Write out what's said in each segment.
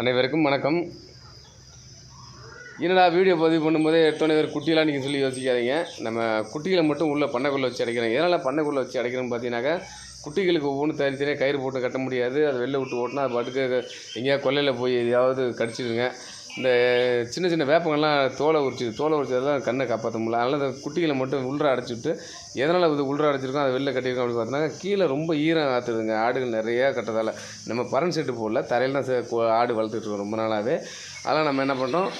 அனைவருக்கும் வணக்கம். என்னடா வீடியோ பதிவு பண்ணும்போதே எடுத்தோன்னே ஒரு குட்டியெல்லாம் நீங்கள் சொல்லி யோசிக்காதீங்க. நம்ம குட்டிகளை மட்டும் உள்ளே பண்ணைக்குள்ளே வச்சு அடைக்கிறோம். எதனால் பண்ணைக்குள்ளே வச்சு அடைக்கிறோம்னு பார்த்தீங்கன்னாக்கா குட்டிகளுக்கு ஒவ்வொன்றும் தனி தனியாக கயிறு போட்டு கட்ட முடியாது. அது வெளில விட்டு ஓட்டினா அது பாட்டுக்கு எங்கேயா கொல்லையில் போய் எதையாவது கடிச்சிடுங்க. இந்த சின்ன சின்ன வேப்பங்கள்லாம் தோலை உரிச்சு தோலை உரிச்சதெல்லாம் கண்ணை காப்பாற்ற முடியல. அதனால் அந்த குட்டிகளை மட்டும் உள்ற அடைச்சிட்டு எதனால் இது உள்ற அடைச்சிருக்கோம் அதை வெளில கட்டியிருக்கோம் அப்படின்னு பார்த்தீங்கன்னா கீழே ரொம்ப ஈரம் ஆற்றுதுங்க ஆடுகள் நிறையா கட்டுறதால. நம்ம பரன் செட்டு போடல தரையில் தான் சே- ஆடு வளர்த்துட்டு இருக்கோம் ரொம்ப நாளாகவே அதெல்லாம் நம்ம என்ன பண்ணுறோம்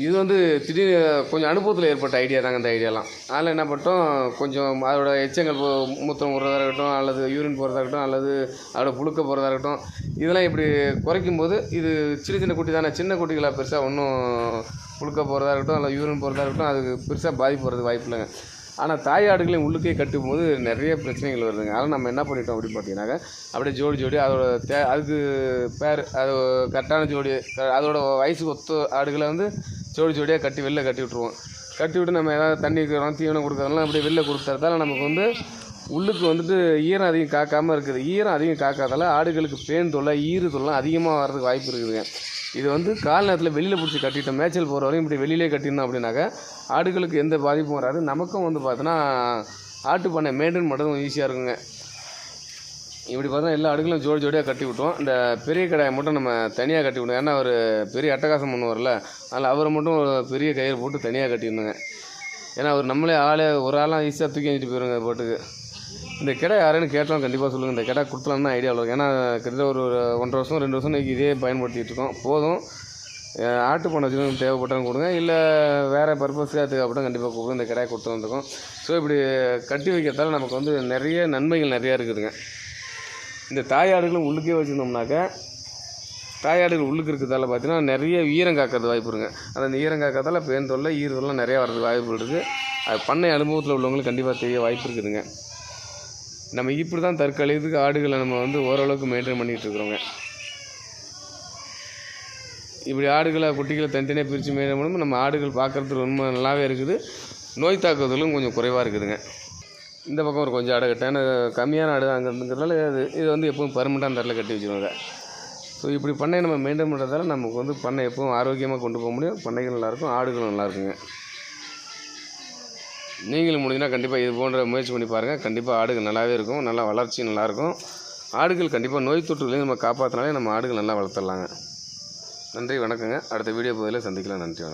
இது வந்து திடீர்னு கொஞ்சம் அனுபவத்தில் ஏற்பட்ட ஐடியா தாங்க இந்த ஐடியாலாம் அதில் என்ன பண்ணிட்டோம் கொஞ்சம் அதோட எச்சங்கள் போ- மூத்திரம் விடுறதா இருக்கட்டும் அல்லது யூரின் போகிறதா இருக்கட்டும் அல்லது அதோட புழுக்க போகிறதா இருக்கட்டும் இதெல்லாம் இப்படி குறைக்கும் போது இது சின்ன சின்ன குட்டி தானே சின்ன குட்டிகளாக பெருசாக ஒன்றும் புழுக்க போகிறதா இருக்கட்டும் அல்லது யூரின் போகிறதா இருக்கட்டும் அதுக்கு பெருசாக பாதிப்பு வர்றது வாய்ப்பு இல்லைங்க. ஆனால் தாய் ஆடுகளையும் உள்ளுக்கே கட்டும் போது நிறைய பிரச்சனைகள் வருதுங்க. அதனால் நம்ம என்ன பண்ணிட்டோம் அப்படின்னு பார்த்தீங்கன்னாக்க அப்படியே ஜோடி ஜோடி அதோட தே அதுக்கு பேர் அது கரெக்டான ஜோடி அதோட வயசுக்கு ஒத்த ஆடுகளை வந்து ஜோடி ஜோடியாக கட்டி வெளில கட்டி விட்ருவோம் கட்டி விட்டு நம்ம ஏதாவது தண்ணி இருக்கிறோம் தீவனம் கொடுக்குறதெல்லாம் அப்படியே வெளில கொடுத்துறதால நமக்கு வந்து உள்ளுக்கு வந்துட்டு ஈரம் அதிகம் காக்காமல் இருக்குது. ஈரம் அதிகம் காக்காதால ஆடுகளுக்கு பேன் தொல்லை ஈறு தொல்லை அதிகமாக வர்றதுக்கு வாய்ப்பு இருக்குதுங்க. இது வந்து கால் நேரத்தில் வெளியில் பிடிச்சி கட்டிட்டோம். மேய்ச்சல் போகிற வரையும் இப்படி வெளியிலே கட்டியிருந்தோம் அப்படின்னாக்கா ஆடுகளுக்கு எந்த பாதிப்பும் வராது. நமக்கும் வந்து பார்த்தோன்னா ஆட்டு பண்ணை மெயின்டைன் பண்ணுறதும் ஈஸியாக இருக்குங்க. இப்படி பார்த்தா எல்லா ஆடுகளும் ஜோடி ஜோடியாக கட்டி விட்டோம் இந்த பெரிய கடாயை மட்டும் நம்ம தனியாக கட்டி விட்டோம் ஏன்னா அவர் பெரிய அட்டகாசம் பண்ணுவார்ல அதனால் அவரை மட்டும் ஒரு பெரிய கயிறு போட்டு தனியாக கட்டிடணுங்க. ஏன்னா அவர் நம்மளே ஆளே ஒரு ஆளாக ஈஸியாக தூக்கி அஞ்சிட்டு போயிருங்க போட்டுக்கு. இந்த கடை யாருன்னு கேட்டோம் கண்டிப்பாக சொல்லுங்கள் இந்த கடை கொடுத்தலாம்னு தான் ஐடியாவில் இருக்கு. ஏன்னா கிட்டத்தட்ட ஒரு ஒன்றரை வருஷம் ரெண்டு வருஷம் இதே பயன்படுத்திகிட்டு இருக்கோம். போதும். ஆட்டு பண்ண வச்சுக்கணும் தேவைப்பட்டாலும் கொடுங்க. இல்லை வேறு பர்பஸ்க்காக தேவைப்பட்டால் கண்டிப்பாக கொடுங்க. இந்த கடையை கொடுத்து வந்துருக்கோம். ஸோ இப்படி கட்டி வைக்கிறதால நமக்கு வந்து நிறைய நன்மைகள் நிறையா இருக்குதுங்க. இந்த தாயாடுகளும் உள்ளுக்கே வச்சுருந்தோம்னாக்கா தாயாடுகள் உள்ளுக்கு இருக்கிறதால பார்த்தீங்கன்னா நிறைய ஈரம் காக்கிறது வாய்ப்பு இருங்க அந்த ஈரம் காக்கிறதால பேன் தொல்லை ஈர நிறையா வர்றதுக்கு வாய்ப்பு இருக்குது அது பண்ணை அனுபவத்தில் உள்ளவங்களுக்கு கண்டிப்பாக தெரிய வாய்ப்பு இருக்குதுங்க. நம்ம இப்படி தான் தற்காலிகத்துக்கு ஆடுகளை நம்ம வந்து ஓரளவுக்கு மெயின்டைன் பண்ணிகிட்டு இருக்கிறோங்க. இப்படி ஆடுகளை குட்டிகளை தனித்தனியாக பிரித்து மெயின்டைன் பண்ணும்போது நம்ம ஆடுகள் பார்க்குறதுக்கு ரொம்ப நல்லாவே இருக்குது. நோய் தாக்குதலும் கொஞ்சம் குறைவாக இருக்குதுங்க. இந்த பக்கம் ஒரு கொஞ்சம் ஆடை கட்டேன் ஏன்னா கம்மியான ஆடு அங்கே இருந்துக்கிறதால இது இது வந்து எப்பவும் பர்மனெண்ட்டாக தரல கட்டி வச்சுருவாங்க. ஸோ இப்படி பண்ணையை நம்ம மெயின்டைன் பண்ணுறதால நமக்கு வந்து பண்ணை எப்பவும் ஆரோக்கியமாக கொண்டு போக முடியும். பண்ணைகள் நல்லாயிருக்கும் ஆடுகளும் நல்லா இருக்குங்க நீங்களும் முடிஞ்சுன்னா கண்டிப்பாக இது போன்ற முயற்சி பண்ணி பாருங்கள் கண்டிப்பாக ஆடுகள் நல்லாவே இருக்கும். நல்லா வளர்ச்சி நல்லாயிருக்கும் ஆடுகள் கண்டிப்பாக நோய் தொற்றுகளையும் நம்ம காப்பாற்றினாலே நம்ம ஆடுகள் நல்லா வளர்த்துடலாங்க. நன்றி வணக்கங்க. அடுத்த வீடியோ பகுதியில் சந்திக்கலாம். நன்றி வணக்கம்.